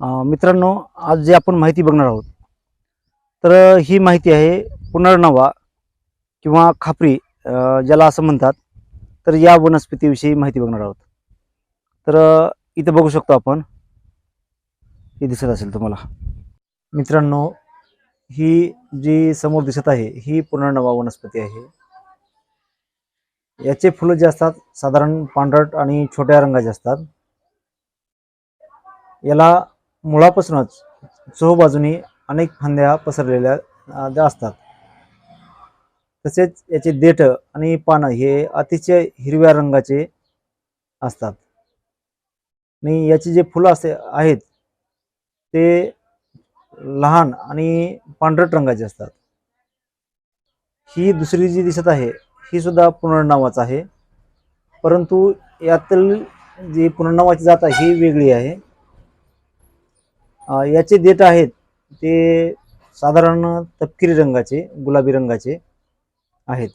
मित्रांनो आज जे आपण माहिती बघणार आहोत तर ही माहिती आहे पुनर्नवा किंवा खापरी ज्याला असं म्हणतात. तर या वनस्पतीविषयी माहिती बघणार आहोत. तर इथं बघू शकतो आपण. हे दिसत असेल तुम्हाला. मित्रांनो ही जी समोर दिसत आहे ही पुनर्नवा वनस्पती आहे. याचे फुलं जे असतात साधारण पांढरट आणि छोट्या रंगाचे असतात. याला मुळापासूनच चोबाजूनी अनेक फांद्या पसरलेल्या असतात. तसेच याचे देठ आणि पानं हे अतिशय हिरव्या रंगाचे असतात. आणि याची जे फुलं असे आहेत ते लहान आणि पांढरट रंगाचे असतात. ही दुसरी जी दिसत आहे ही सुद्धा पुनर्नावाच आहे. परंतु यातील जी पुनर्नावाची जात आहे ही वेगळी आहे. याचे देठ आहेत ते साधारण तपकिरी रंगाचे गुलाबी रंगाचे आहेत.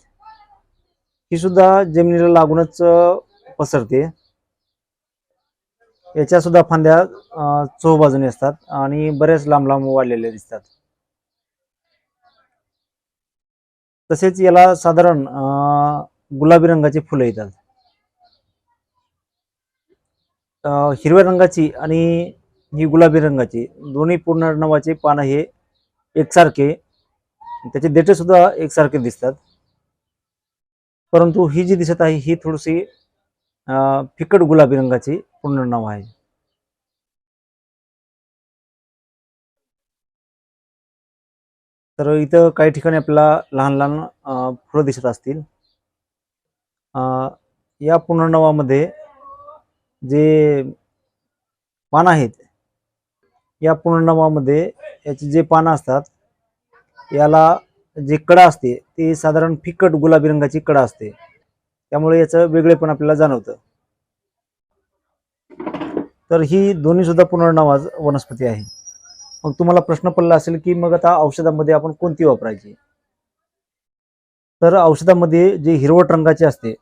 ही सुद्धा जमिनीला लागूनच पसरते. याच्या सुद्धा फांद्या चोह बाजूने असतात आणि बऱ्याच लांब लांब वाढलेल्या दिसतात. तसेच याला साधारण गुलाबी रंगाची फुलं येतात. हिरव्या रंगाची आणि ही गुलाबी रंगाची दोन्ही पूर्ण नवाचे पानं हे एकसारखे त्याचे देठे सुद्धा एकसारखे दिसतात. परंतु ही जी दिसत आहे ही थोडीशी फिकट गुलाबी रंगाची पूर्ण नाव आहे. तर इथं काही ठिकाणी आपल्याला लहान लहान फुलं दिसत असतील. या पुनर्नवामध्ये जे पान आहेत या पुनर्नामामध्ये याची जे पानं असतात याला जे कडा असते ती साधारण फिकट गुलाबी रंगाची कडा असते. त्यामुळे याचं वेगळेपण आपल्याला जाणवतं. तर ही दोन्ही सुद्धा पुनर्नवाज वनस्पती आहे. मग तुम्हाला प्रश्न पडला असेल की मग आता औषधामध्ये आपण कोणती वापरायची? तर औषधामध्ये जे हिरवट रंगाची असते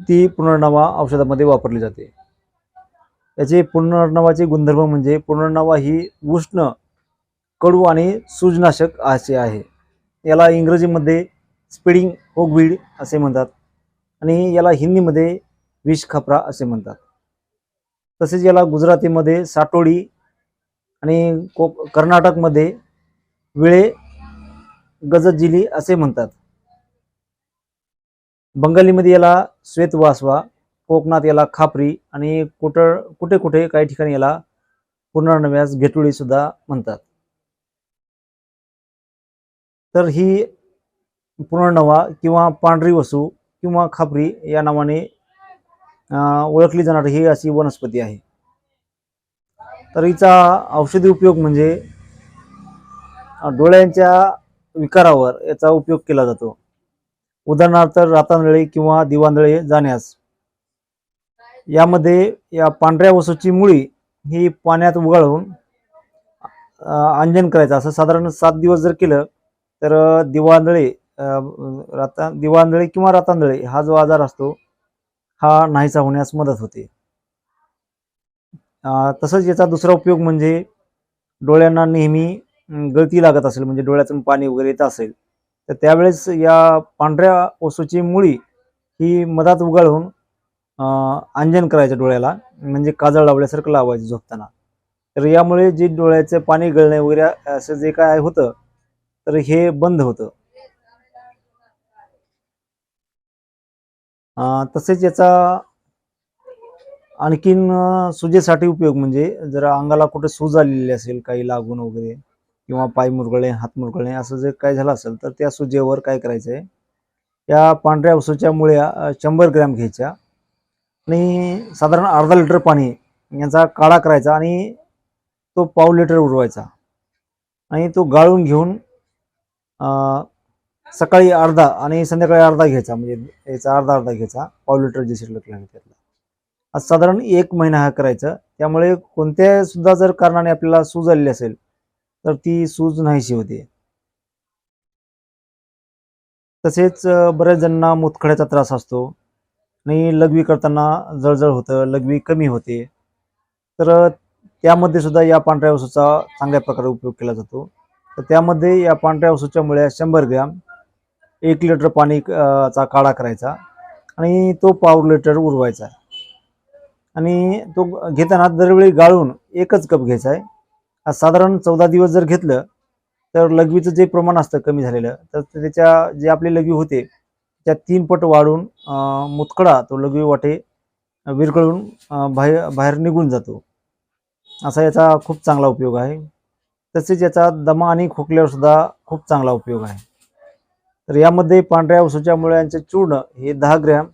ती पुनर्नवा औषधामध्ये वापरली जाते. याचे पुनर्नावाचे गुणधर्म म्हणजे पुनर्नावा ही उष्ण कडू आणि सूजनाशक असे आहे. याला इंग्रजीमध्ये स्पिडिंग होगवीड असे म्हणतात आणि याला हिंदीमध्ये विष खपरा असे म्हणतात. तसेच याला गुजरातीमध्ये साटोडी आणि को कर्नाटकमध्ये विळे गजजिली असे म्हणतात. बंगालीमध्ये याला श्वेतवासवा कोकणात याला खापरी आणि कुठं कुठे कुठे काही ठिकाणी याला पुनर्नव्यास घेटुळी सुद्धा म्हणतात. तर ही पुनर्नवा किंवा पांढरी वसू किंवा खापरी या नावाने ओळखली जाणारी ही अशी वनस्पती आहे. तर हिचा औषधी उपयोग म्हणजे डोळ्यांच्या विकारावर याचा उपयोग केला जातो. उदाहरणार्थ रातांदळे किंवा दिवांदळे जाण्यास. यामध्ये या पांढऱ्या वसूची मुळी ही पाण्यात उगाळून अंजन करायचं. असं साधारण सात दिवस जर केलं तर दिवांदळे दिवांधळे राता दिवांधळे किंवा रातांधळे हा जो आजार असतो हा नाहीसा होण्यास मदत होते. तसंच याचा दुसरा उपयोग म्हणजे डोळ्यांना नेहमी गळती लागत असेल म्हणजे डोळ्यातून पाणी वगैरे येत असेल तर त्यावेळेस या पांढऱ्या वसूची मुळी ही मधात उगाळून अंजन करायचं डोळ्याला म्हणजे काजळ लावल्यासारखं लावायचं झोपताना. तर यामुळे जे डोळ्याचं पाणी गळणे वगैरे असं जे काय होतं तर हे बंद होतं. तसेच याचा आणखीन सुजेसाठी उपयोग म्हणजे जर अंगाला कुठे सूज आलेली असेल काही लागून वगैरे किंवा पाय मुरगळणे हात मुरगळणे असं जर काय झालं असेल तर त्या सुजेवर काय करायचं आहे या पांढऱ्या वसूच्या मुळ्या शंभर ग्रॅम घ्यायच्या. आणि साधारण अर्धा लिटर पाणी यांचा काढा करायचा आणि तो पाव लिटर उरवायचा. आणि तो गाळून घेऊन सकाळी अर्धा आणि संध्याकाळी अर्धा घ्यायचा. म्हणजे याचा अर्धा अर्धा घ्यायचा. पाव लिटर जे शिल्लक लागेल त्यातला. आज साधारण एक महिना हा करायचा. त्यामुळे कोणत्या सुद्धा जर कारणाने आपल्याला सूज आलेली असेल तर ती सूज नाहीशी होते. तसेच बऱ्याच जणांना मुतखड्याचा त्रास असतो. आणि लघवी करताना जळजळ होतं लघवी कमी होते. तर त्यामध्ये सुद्धा या पांढऱ्या वसूचा चांगल्या प्रकारे उपयोग केला जातो. तर त्यामध्ये या पांढऱ्या वसूच्यामुळे मुळ्या शंभर ग्रॅम एक लिटर पाणी चा काढा करायचा आणि तो पाव लिटर उरवायचा. आणि तो घेताना दरवेळी गाळून एकच कप घ्यायचा आहे. साधारण चौदा दिवस जर घेतलं तर लघवीचं जे प्रमाण असतं कमी झालेलं तर त्याच्या जे आपली लघवी होते त्या तीन पट वाढून मुतकडा तो लघवी वाटे विरघळून अं, बाहेर बाहेर निघून जातो. असा याचा खूप चांगला उपयोग आहे. तसेच याचा दमा आणि खोकल्यावर सुद्धा खूप चांगला उपयोग आहे. तर यामध्ये पांढऱ्या औषधाच्या मुळ्यांचे चूर्ण हे दहा ग्रॅम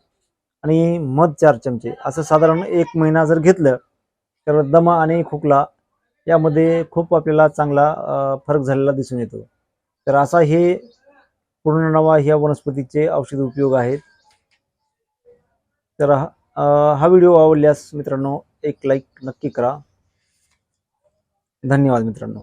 आणि मध चार चमचे असं साधारण एक महिना जर घेतलं तर दमा आणि खोकला यामध्ये खूप आपल्याला चांगला फरक झालेला दिसून येतो. तर असा हे पूर्णनवा ह्या वनस्पतीचे औषधी उपयोग आहेत. तर हा हा व्हिडिओ आवडल्यास मित्रांनो एक लाईक नक्की करा. धन्यवाद मित्रांनो.